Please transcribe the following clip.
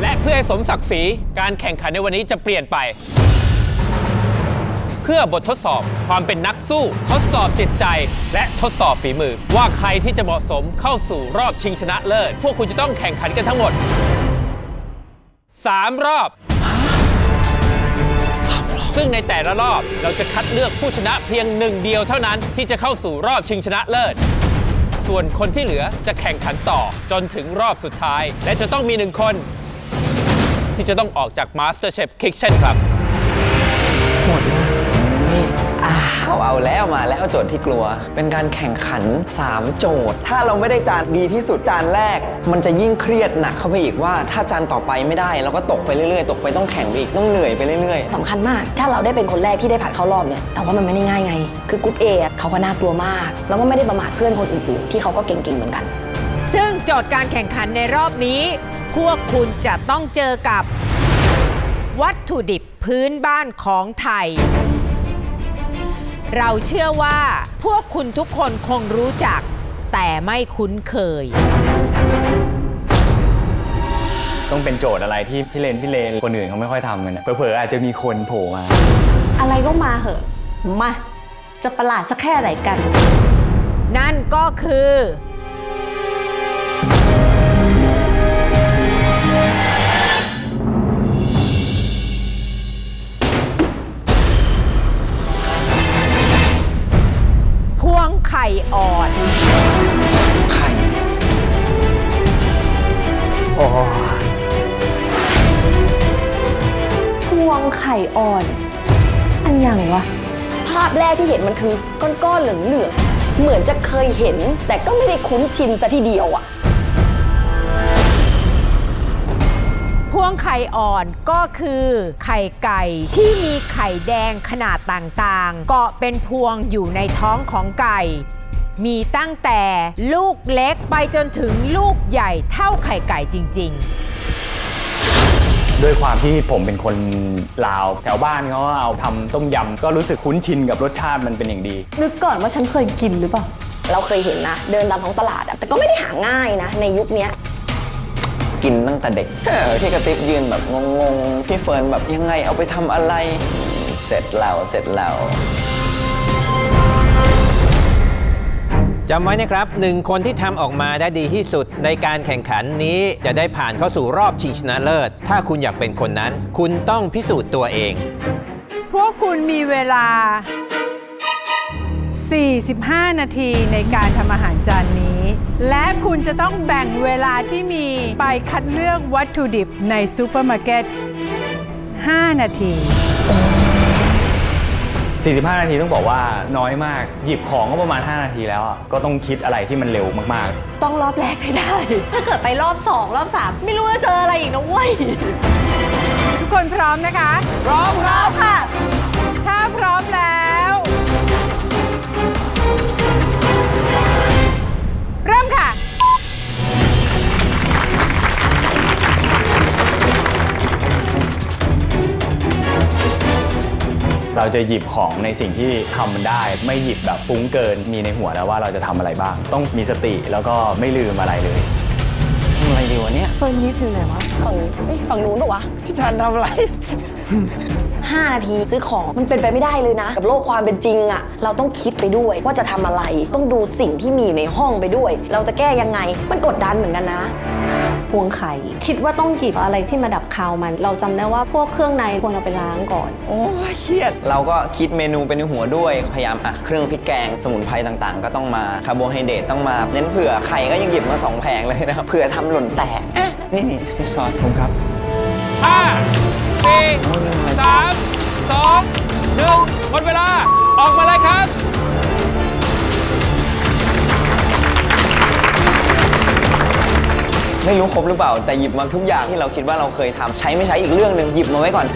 และเพื่อให้สมศักดิ์ศรีการแข่งขันในวันนี้จะเปลี่ยนไป เพื่อบททดสอบความเป็นนักสู้ ทดสอบจิตใจ และทดสอบฝีมือ ว่าใครที่จะเหมาะสมเข้าสู่รอบชิงชนะเลิศ พวกคุณจะต้องแข่งขันกันทั้งหมด 3 รอบ ซึ่งในแต่ละรอบเราจะคัดเลือกผู้ชนะเพียงหนึ่งเดียวเท่านั้นที่จะเข้าสู่รอบชิงชนะเลิศส่วนคนที่เหลือจะแข่งขันต่อจนถึงรอบสุดท้าย และจะต้องมีหนึ่งคน ที่จะต้องออกจาก MasterChef Kitchen ครับนี่อ้าวเอาแล้วมาแล้วโจทย์ที่กลัว เป็นการแข่งขัน 3 โจทย์ ถ้าเราไม่ได้จานดีที่สุดจานแรก มันจะยิ่งเครียดหนักเข้าไปอีกว่า ถ้าจานต่อไปไม่ได้เราก็ตกไปเรื่อยๆ ตกไปต้องแข่งไปอีกต้องเหนื่อยไปเรื่อย สำคัญมาก ถ้าเราได้เป็นคนแรกที่ได้ผ่านเข้ารอบเนี่ย แต่ว่ามันไม่ได้ง่ายไง คือกรุ๊ปเอะเขาก็น่ากลัวมาก แล้วก็ไม่ได้ประมาทเพื่อนคนอื่นๆ ที่เขาก็เก่งๆ เหมือนกัน ซึ่งโจทย์การแข่งขันในรอบนี้ พวกคุณจะต้องเจอกับ วัตถุดิบพื้นบ้านของไทย เราเชื่อว่าพวกคุณทุกคนคงรู้จัก แต่ไม่คุ้นเคย ต้องเป็นโจทย์อะไรที่พี่เลนพี่เลนคนอื่นเขาไม่ค่อยทำกันนะเผลอๆอาจจะมีคนโผล่มา อะไรก็มาเหอะ มา จะประหลาดสักแค่ไหนกัน นั่นก็คือ วงไข่อ่อนๆไข่พวงไข่อ่อน อันอย่างวะ ภาพแรกที่เห็นมันคือก้อนๆเหลืองๆเหมือนจะเคยเห็น แต่ก็ไม่ได้คุ้นชินซะทีเดียวอะ พวงไข่อ่อนก็คือไข่ไก่ที่มีไข่แดงขนาดต่างๆ เกาะเป็นพวงอยู่ในท้องของไก่ มีตั้งแต่ลูกเล็กไปจนถึงลูกใหญ่เท่าไข่ไก่จริงด้วยความที่ผมเป็นคนลาวแถวบ้านเขาเอาทำต้มยำก็รู้สึกคุ้นชินกับรสชาติมันเป็นอย่างดี นึกก่อนว่าฉันเคยกินหรือเปล่า เราเคยเห็นนะ เดินตามท้องตลาดอะแต่ก็ไม่ได้หาง่ายนะ ในยุคเนี้ย กินตั้งแต่เด็กเออพี่กระติบยืนแบบงงๆพี่เฟิร์นแบบยังไงเอาไปทำอะไร เสร็จแล้วเสร็จแล้ว จำไว้นะครับหนึ่งคนที่ทำออกมาได้ดีที่สุดในการแข่งขันนี้จะได้ผ่านเข้าสู่รอบชิงชนะเลิศ ถ้าคุณอยากเป็นคนนั้น คุณต้องพิสูจน์ตัวเอง พวกคุณมีเวลา 45 นาทีในการทำอาหารจานนี้ และคุณจะต้องแบ่งเวลาที่มีไปคัดเลือกวัตถุดิบในซูเปอร์มาร์เก็ต 5 นาที 45 นาทีต้องบอกว่าน้อยมาก หยิบของก็ประมาณ 5 นาทีแล้วอะก็ต้องคิดอะไรที่มันเร็วมากๆต้องรอบแรกให้ได้ ถ้าเกิดไปรอบสองรอบสามไม่รู้จะเจออะไรอีกนะเว้ย ทุกคนพร้อมนะคะ พร้อมครับค่ะ เราจะหยิบของในสิ่งที่ทำมันได้ ไม่หยิบแบบฟุ้งเกินมีในหัวแล้วว่าเราจะทำอะไรบ้าง ต้องมีสติแล้วก็ไม่ลืมอะไรเลยทำอะไรดีวะเนี่ยเฟิร์นนี่ถึงไหนวะฝั่งนี้เอ้ยฝั่งนู้นปะวะพี่ทันทำอะไร 5 นาทีซื้อของมันเป็นไปไม่ได้เลยนะ กับโลกความเป็นจริงอะเราต้องคิดไปด้วยว่าจะทำอะไร ต้องดูสิ่งที่มีอยู่ในห้องไปด้วย เราจะแก้ยังไงมันกดดันเหมือนกันนะพวงไข่ คิดว่าต้องหยิบอะไรที่มาดับคาวมัน เราจำได้ว่าพวกเครื่องในควรเอาไปล้างก่อน โอ้ยเครียด เราก็คิดเมนูเป็นในหัวด้วย พยายามอะเครื่องพริกแกงสมุนไพรต่างๆ ก็ต้องมาคาร์โบไฮเดรตต้องมา เน้นเผื่อไข่ก็ยังหยิบมาสองแผงเลยนะครับเผื่อทำหล่นแตกเอ๊ะนี่นี่พี่ซอสผมครับ 5 ไม่รู้ครบหรือเปล่า แต่หยิบมาทุกอย่างที่เราคิดว่าเราเคยทำใช้ไม่ใช้อีกเรื่องหนึ่งหยิบมาไว้ก่อน